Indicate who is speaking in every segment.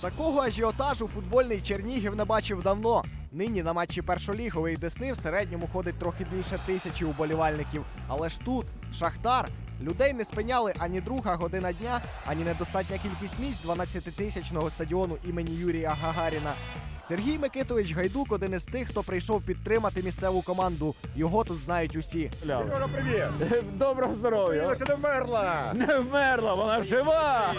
Speaker 1: Такого ажіотажу футбольний Чернігів не бачив давно. Нині на матчі першолігової Десни в середньому ходить трохи більше тисячі уболівальників. Але ж тут Шахтар. Людей не спиняли ані друга година дня, ані недостатня кількість місць 12-тисячного стадіону імені Юрія Гагаріна. Сергій Микитович Гайдук один із тих, хто прийшов підтримати місцеву команду. Його тут знають усі.
Speaker 2: Сережа, привіт!
Speaker 3: Доброго здоров'я!
Speaker 2: Не вмерла!
Speaker 3: Не вмерла, вона жива!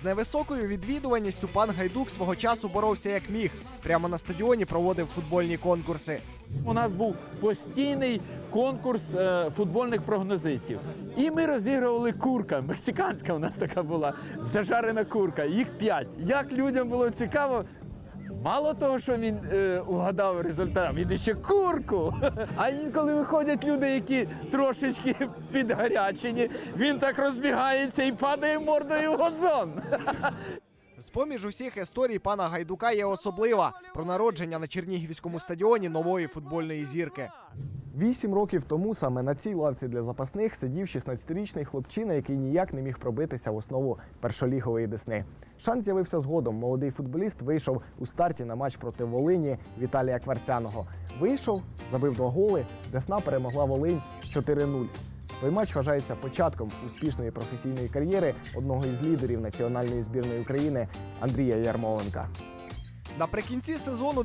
Speaker 1: З невисокою відвідуваністю пан Гайдук свого часу боровся як міг. Прямо на стадіоні проводив футбольні конкурси.
Speaker 3: У нас був постійний конкурс е, футбольних прогнозистів. І ми розігрували курка. Мексиканська у нас така була зажарена курка. Їх п'ять. Як людям було цікаво. Мало того, що він е, угадав результат, він ще курку. А інколи виходять люди, які трошечки підгарячені, він так розбігається і падає мордою в газон.
Speaker 1: З-поміж усіх історій пана Гайдука є особлива про народження на Чернігівському стадіоні нової футбольної зірки. Вісім років тому саме на цій лавці для запасних сидів 16-річний хлопчина, який ніяк не міг пробитися в основу першолігової десни. Шанс з'явився згодом. Молодий футболіст вийшов у старті на матч проти Волині Віталія Кварцяного. Вийшов, забив два голи. Десна перемогла Волинь 4-0. Той матч вважається початком успішної професійної кар'єри одного із лідерів національної збірної України Андрія Ярмоленка. Наприкінці сезону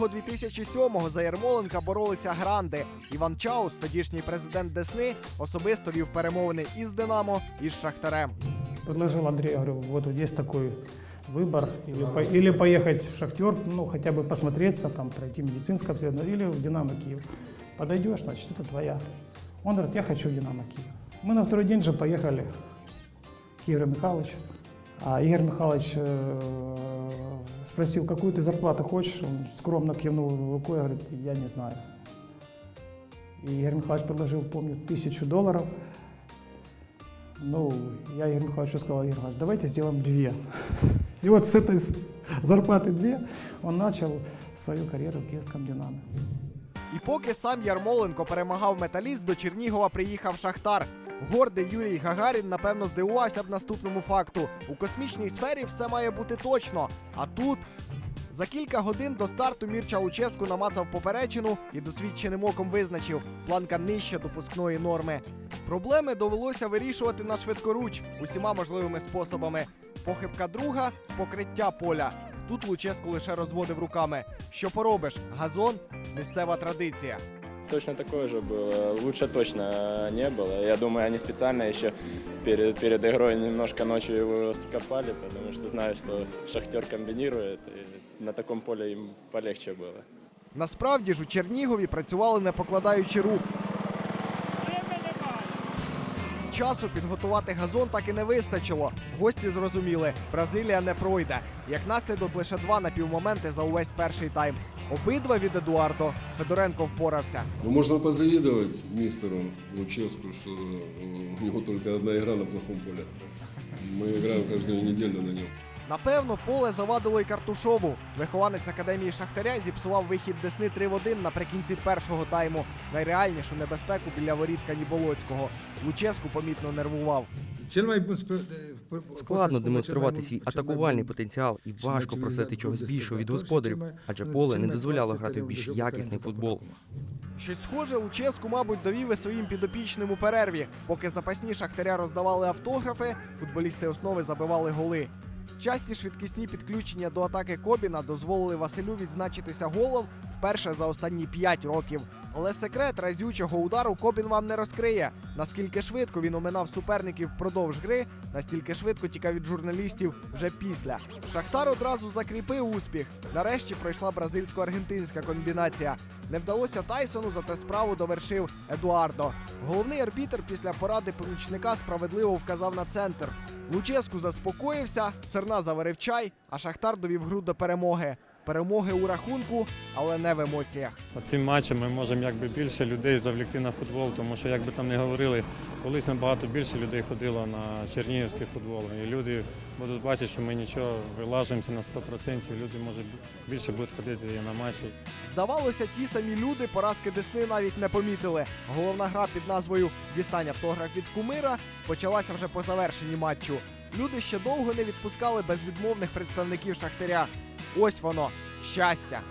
Speaker 1: 2006-2007 за Ярмоленка боролися гранди. Іван Чаус, тодішній президент Десни, особисто вів перемовини із Динамо і з Шахтарем.
Speaker 4: Предложил Андрею, говорю, вот вот есть такой выбор, или, по- или поехать в Шахтер, ну, хотя бы посмотреться, там, пройти медицинское обследование, или в Динамо Киев. Подойдешь, значит, это твоя. Он говорит, я хочу в Динамо Киев. Мы на второй день же поехали к Игорю Михайловичу. А Игорь Михайлович э, спросил, какую ты зарплату хочешь? Он скромно кивнул рукой, говорит, я не знаю. И Игорь Михайлович предложил, помню, тысячу долларов. Ну, я Игорю Михайловичу сказал, Игорь Михайлович, давайте сделаем две. И вот с этой зарплаты две он начал свою карьеру в Киевском «Динамо».
Speaker 1: І поки сам Ярмоленко перемагав металіст, до Чернігова приїхав Шахтар. Гордий Юрій Гагарін напевно здивувався б наступному факту: у космічній сфері все має бути точно. А тут за кілька годин до старту Мірча Луческу намацав поперечину і досвідченим оком визначив планка нижче допускної норми. Проблеми довелося вирішувати на швидкоруч усіма можливими способами. Похибка друга покриття поля. Тут Луческу лише розводив руками. Що поробиш? Газон місцева традиція.
Speaker 5: Точно такое же было. Лучше точно не было. Я думаю, они специально еще перед, перед игрой немножко ночью его скопали, потому что знают, что Шахтер комбинирует, и на таком поле им полегче было.
Speaker 1: Насправді ж у Чернігові працювали не покладаючи рук. Часу підготувати газон так і не вистачило. Гості зрозуміли, Бразилія не пройде. Як наслідок лише два напівмоменти за увесь перший тайм. Обидва від Едуардо. Федоренко впорався.
Speaker 6: Ну, можна позавідувати містеру Луческу, що э, у нього тільки одна гра на плохому полі. Ми граємо кожну неділю на нем.
Speaker 1: Напевно, поле завадило й Картушову. Вихованець академії Шахтаря зіпсував вихід Десни 3 в 1 наприкінці першого тайму. Найреальнішу небезпеку біля воріт Каніболоцького. Луческу помітно нервував.
Speaker 7: Складно демонструвати свій атакувальний потенціал і важко просити чогось більшого від господарів, адже поле не дозволяло грати в більш якісний футбол.
Speaker 1: Щось схоже Луческу, мабуть, довів і своїм підопічним у перерві. Поки запасні шахтаря роздавали автографи, футболісти основи забивали голи. Часті швидкісні підключення до атаки Кобіна дозволили Василю відзначитися голом вперше за останні 5 років. Але секрет разючого удару Кобін вам не розкриє. Наскільки швидко він оминав суперників впродовж гри, настільки швидко тікав від журналістів вже після. Шахтар одразу закріпив успіх. Нарешті пройшла бразильсько-аргентинська комбінація. Не вдалося Тайсону, зате справу довершив Едуардо. Головний арбітр після поради помічника справедливо вказав на центр. Луческу заспокоївся, Серна заварив чай, а Шахтар довів гру до перемоги. Перемоги у рахунку, але не в емоціях.
Speaker 8: Цим матчем ми можемо якби більше людей завлекти на футбол, тому що як би там не говорили, колись набагато більше людей ходило на чернігівський футбол. І люди будуть бачити, що ми нічого вилажуємося на 100%, люди може більше будуть ходити і на матчі.
Speaker 1: Здавалося, ті самі люди поразки Десни навіть не помітили. Головна гра під назвою Дістань автограф від кумира почалася вже по завершенні матчу. люди ще довго не відпускали безвідмовних представників Шахтаря. Ось воно щастя.